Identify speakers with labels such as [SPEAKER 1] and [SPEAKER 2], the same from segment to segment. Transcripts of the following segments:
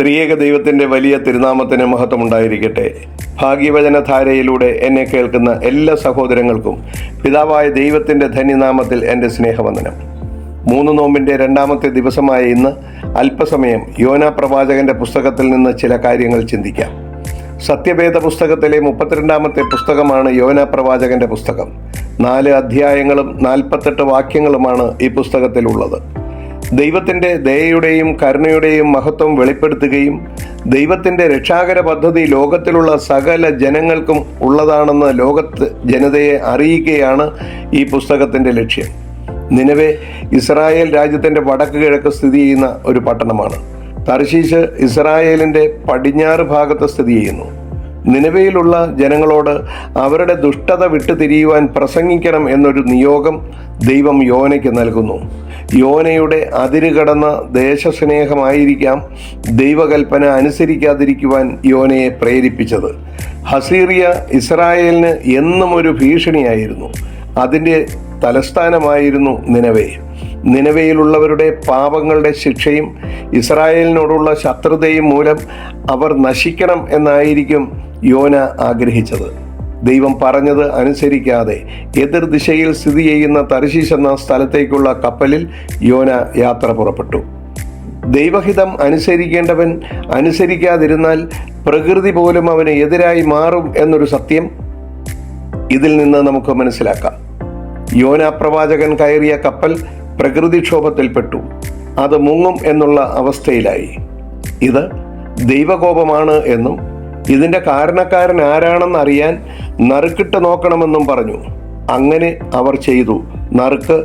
[SPEAKER 1] ത്രിയേക ദൈവത്തിന്റെ വലിയ തിരുനാമത്തിന് മഹത്വമുണ്ടായിരിക്കട്ടെ. ഭാഗ്യവചനധാരയിലൂടെ എന്നെ കേൾക്കുന്ന എല്ലാ സഹോദരങ്ങൾക്കും പിതാവായ ദൈവത്തിന്റെ ധന്യനാമത്തിൽ എന്റെ സ്നേഹവന്ദനം. മൂന്ന് നോമ്പിന്റെ രണ്ടാമത്തെ ദിവസമായ ഇന്ന് അല്പസമയം യോന പ്രവാചകന്റെ പുസ്തകത്തിൽ നിന്ന് ചില കാര്യങ്ങൾ ചിന്തിക്കാം. സത്യവേദ പുസ്തകത്തിലെ മുപ്പത്തിരണ്ടാമത്തെ പുസ്തകമാണ് യോന പ്രവാചകന്റെ പുസ്തകം. നാല് അധ്യായങ്ങളും നാൽപ്പത്തെട്ട് വാക്യങ്ങളുമാണ് ഈ പുസ്തകത്തിലുള്ളത്. ദൈവത്തിന്റെ ദയയുടെയും കരുണയുടെയും മഹത്വം വെളിപ്പെടുത്തുകയും ദൈവത്തിന്റെ രക്ഷാകര പദ്ധതി ലോകത്തിലുള്ള സകല ജനങ്ങൾക്കും ഉള്ളതാണെന്ന് ലോകത്ത് ജനതയെ അറിയിക്കുകയാണ് ഈ പുസ്തകത്തിന്റെ ലക്ഷ്യം. നിലവെ ഇസ്രായേൽ രാജ്യത്തിന്റെ വടക്ക് കിഴക്ക് സ്ഥിതി ചെയ്യുന്ന ഒരു പട്ടണമാണ്. തർശീശ് ഇസ്രായേലിന്റെ പടിഞ്ഞാറ് ഭാഗത്ത് സ്ഥിതി ചെയ്യുന്നു. നിലവിലുള്ള ജനങ്ങളോട് അവരുടെ ദുഷ്ടത വിട്ടുതിരിയുവാൻ പ്രസംഗിക്കണം എന്നൊരു നിയോഗം ദൈവം യോനയ്ക്ക് നൽകുന്നു. യോനയുടെ അതിരുകടന്ന ദേശസ്നേഹമായിരിക്കാം ദൈവകൽപ്പന അനുസരിക്കാതിരിക്കുവാൻ യോനയെ പ്രേരിപ്പിച്ചത്. ഹസീറിയ ഇസ്രായേലിന് എന്നും ഒരു ഭീഷണിയായിരുന്നു. അതിന്റെ തലസ്ഥാനമായിരുന്നു നിലവേ നിലവയിലുള്ളവരുടെ പാപങ്ങളുടെ ശിക്ഷയും ഇസ്രായേലിനോടുള്ള ശത്രുതയും മൂലം അവർ നശിക്കണം എന്നായിരിക്കും യോന ആഗ്രഹിച്ചത്. ദൈവം പറഞ്ഞത് അനുസരിക്കാതെ എതിർ ദിശയിൽ സ്ഥിതി ചെയ്യുന്ന തർശീഷ് എന്ന സ്ഥലത്തേക്കുള്ള കപ്പലിൽ യോന യാത്ര പുറപ്പെട്ടു. ദൈവഹിതം അനുസരിക്കേണ്ടവൻ അനുസരിക്കാതിരുന്നാൽ പ്രകൃതി പോലും അവന് എതിരായി മാറും എന്നൊരു സത്യം ഇതിൽ നിന്ന് നമുക്ക് മനസ്സിലാക്കാം. യോന പ്രവാചകൻ കയറിയ കപ്പൽ പ്രകൃതിക്ഷോഭത്തിൽപ്പെട്ടു. അത് മുങ്ങും എന്നുള്ള അവസ്ഥയിലായി. ഇത് ദൈവകോപമാണ് എന്നും ഇതിന്റെ കാരണക്കാരൻ ആരാണെന്ന് അറിയാൻ നറുക്കിട്ട് നോക്കണമെന്നും പറഞ്ഞു. അങ്ങനെ അവർ ചെയ്തു. നറുക്ക്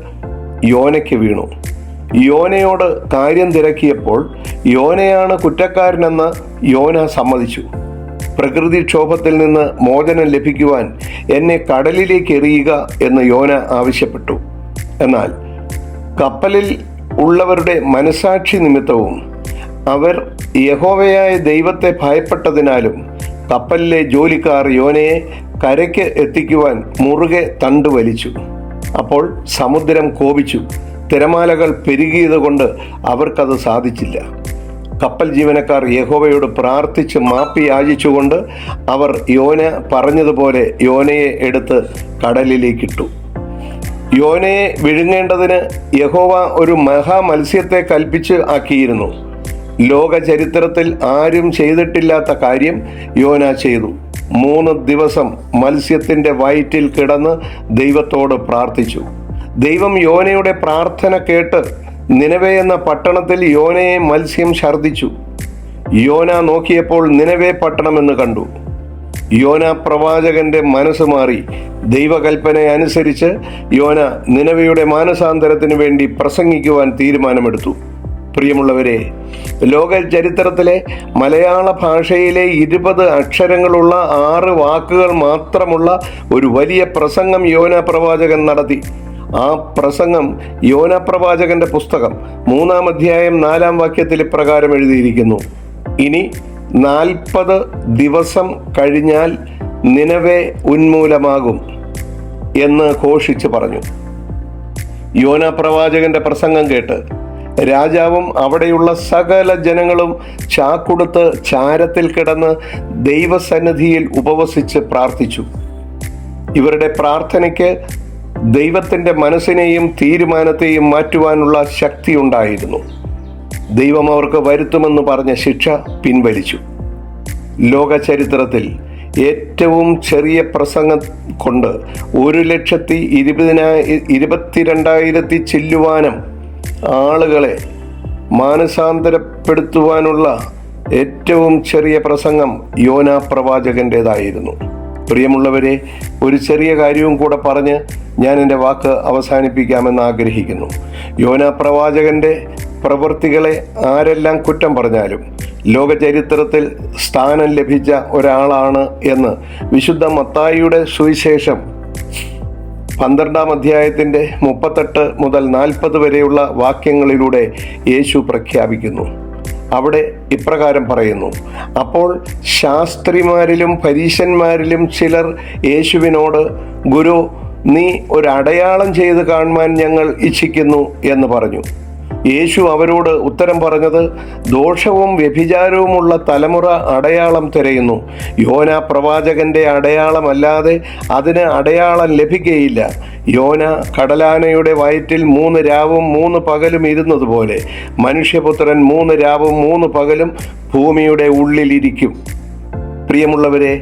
[SPEAKER 1] യോനയ്ക്ക് വീണു. യോനയോട് കാര്യം തിരക്കിയപ്പോൾ യോനയാണ് കുറ്റക്കാരനെന്ന് യോന സമ്മതിച്ചു. പ്രകൃതിക്ഷോഭത്തിൽ നിന്ന് മോചനം ലഭിക്കുവാൻ എന്നെ കടലിലേക്ക് എറിയുക എന്ന് യോന ആവശ്യപ്പെട്ടു. എന്നാൽ കപ്പലിൽ ഉള്ളവരുടെ മനസാക്ഷി നിമിത്തവും അവർ യഹോവയായ ദൈവത്തെ ഭയപ്പെട്ടതിനാലും കപ്പലിലെ ജോലിക്കാർ യോനയെ കരയ്ക്ക് എത്തിക്കുവാൻ മുറുകെ തണ്ട് വലിച്ചു. അപ്പോൾ സമുദ്രം കോപിച്ചു. തിരമാലകൾ പെരുകിയതുകൊണ്ട് അവർക്കത് സാധിച്ചില്ല. കപ്പൽ ജീവനക്കാർ യഹോവയോട് പ്രാർത്ഥിച്ച് മാപ്പി യാചിച്ചുകൊണ്ട് അവർ യോന പറഞ്ഞതുപോലെ യോനയെ എടുത്ത് കടലിലേക്കിട്ടു. യോനയെ വിഴുങ്ങേണ്ടതിന് യഹോവ ഒരു മഹാമത്സ്യത്തെ കൽപ്പിച്ച് ആക്കിയിരുന്നു. ലോക ചരിത്രത്തിൽ ആരും ചെയ്തിട്ടില്ലാത്ത കാര്യം യോന ചെയ്തു. മൂന്ന് ദിവസം മത്സ്യത്തിന്റെ വയറ്റിൽ കിടന്ന് ദൈവത്തോട് പ്രാർത്ഥിച്ചു. ദൈവം യോനയുടെ പ്രാർത്ഥന കേട്ട് നിലവേ എന്ന പട്ടണത്തിൽ യോനയെ മത്സ്യം ഛർദിച്ചു യോന നോക്കിയപ്പോൾ നിലവേ പട്ടണമെന്ന് കണ്ടു. യോന പ്രവാചകന്റെ മനസ്സ് മാറി. ദൈവകൽപ്പന അനുസരിച്ച് യോന നിലവയുടെ മാനസാന്തരത്തിന് വേണ്ടി പ്രസംഗിക്കുവാൻ തീരുമാനമെടുത്തു. പ്രിയമുള്ളവരെ ലോക ചരിത്രത്തിലെ മലയാള ഭാഷയിലെ ഇരുപത് അക്ഷരങ്ങളുള്ള ആറ് വാക്കുകൾ മാത്രമുള്ള ഒരു വലിയ പ്രസംഗം യോന പ്രവാചകൻ നടത്തി. ആ പ്രസംഗം യോന പ്രവാചകന്റെ പുസ്തകം മൂന്നാം അധ്യായം നാലാം വാക്യത്തിൽ ഇപ്രകാരം എഴുതിയിരിക്കുന്നു. ഇനി നാൽപ്പത് ദിവസം കഴിഞ്ഞാൽ നിലവെ ഉന്മൂലമാകും എന്ന് ഘോഷിച്ച് പറഞ്ഞു. യോന പ്രവാചകന്റെ പ്രസംഗം കേട്ട് രാജാവും അവിടെയുള്ള സകല ജനങ്ങളും ചാക്കുടുത്ത് ചാരത്തിൽ കിടന്ന് ദൈവസന്നിധിയിൽ ഉപവസിച്ച് പ്രാർത്ഥിച്ചു. ഇവരുടെ പ്രാർത്ഥനയ്ക്ക് ദൈവത്തിന്റെ മനസ്സിനെയും തീരുമാനത്തെയും മാറ്റുവാനുള്ള ശക്തി ഉണ്ടായിരുന്നു. ദൈവം അവർക്ക് വരുത്തുമെന്ന് പറഞ്ഞ ശിക്ഷ പിൻവലിച്ചു. ലോക ചരിത്രത്തിൽ ഏറ്റവും ചെറിയ പ്രസംഗം കൊണ്ട് ഒരു ലക്ഷത്തി ഇരുപതിനായി ഇരുപത്തിരണ്ടായിരത്തി ചില്ലുവാനം ആളുകളെ മാനസാന്തരപ്പെടുത്തുവാനുള്ള ഏറ്റവും ചെറിയ പ്രസംഗം യോന പ്രവാചകന്റെതായിരുന്നു പ്രിയമുള്ളവരെ ഒരു ചെറിയ കാര്യവും കൂടെ പറഞ്ഞ് ഞാൻ എന്റെ വാക്ക് അവസാനിപ്പിക്കാമെന്ന് ആഗ്രഹിക്കുന്നു. യോന പ്രവാചകന്റെ പ്രവൃത്തികളെ ആരെല്ലാം കുറ്റം പറഞ്ഞാലും ലോക ചരിത്രത്തിൽ സ്ഥാനം ലഭിച്ച ഒരാളാണ് എന്ന് വിശുദ്ധ മത്തായിയുടെ സുവിശേഷം പന്ത്രണ്ടാം അധ്യായത്തിന്റെ മുപ്പത്തെട്ട് മുതൽ നാൽപ്പത് വരെയുള്ള വാക്യങ്ങളിലൂടെ യേശു പ്രഖ്യാപിക്കുന്നു. അവിടെ ഇപ്രകാരം പറയുന്നു. അപ്പോൾ ശാസ്ത്രിമാരിലും പരീശന്മാരിലും ചിലർ യേശുവിനോട് ഗുരു നീ ഒരു അടയാളം ചെയ്ത് കാണുവാൻ ഞങ്ങൾ ഇച്ഛിക്കുന്നു എന്ന് പറഞ്ഞു. യേശു അവരോട് ഉത്തരം പറഞ്ഞത് ദോഷവും വ്യഭിചാരവുമുള്ള തലമുറ അടയാളം തിരയുന്നു. യോന പ്രവാചകന്റെ അടയാളമല്ലാതെ അതിന് അടയാളം ലഭിക്കുകയില്ല യോന കടലാനയുടെ വയറ്റിൽ മൂന്ന് രാവും മൂന്ന് പകലും ഇരുന്നതുപോലെ മനുഷ്യപുത്രൻ മൂന്ന് രാവും മൂന്ന് പകലും ഭൂമിയുടെ ഉള്ളിലിരിക്കും. പ്രിയമുള്ളവരെ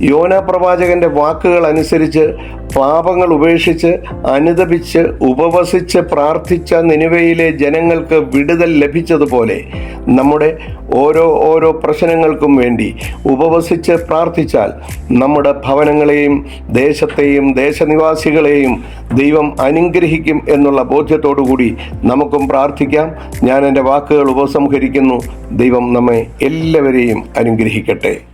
[SPEAKER 1] യോന പ്രവാചകന്റെ വാക്കുകൾ അനുസരിച്ച് പാപങ്ങൾ ഉപേക്ഷിച്ച് അനുദപിച്ച് ഉപവസിച്ച് പ്രാർത്ഥിച്ച നിനുവയിലെ ജനങ്ങൾക്ക് വിടുതൽ ലഭിച്ചതുപോലെ നമ്മുടെ ഓരോ ഓരോ പ്രശ്നങ്ങൾക്കും വേണ്ടി ഉപവസിച്ച് പ്രാർത്ഥിച്ചാൽ നമ്മുടെ ഭവനങ്ങളെയും ദേശത്തെയും ദേശനിവാസികളെയും ദൈവം അനുഗ്രഹിക്കും എന്നുള്ള ബോധ്യത്തോടു കൂടി നമുക്കും പ്രാർത്ഥിക്കാം. ഞാൻ എന്റെ വാക്കുകൾ ഉപസംഹരിക്കുന്നു. ദൈവം നമ്മെ എല്ലാവരെയും അനുഗ്രഹിക്കട്ടെ.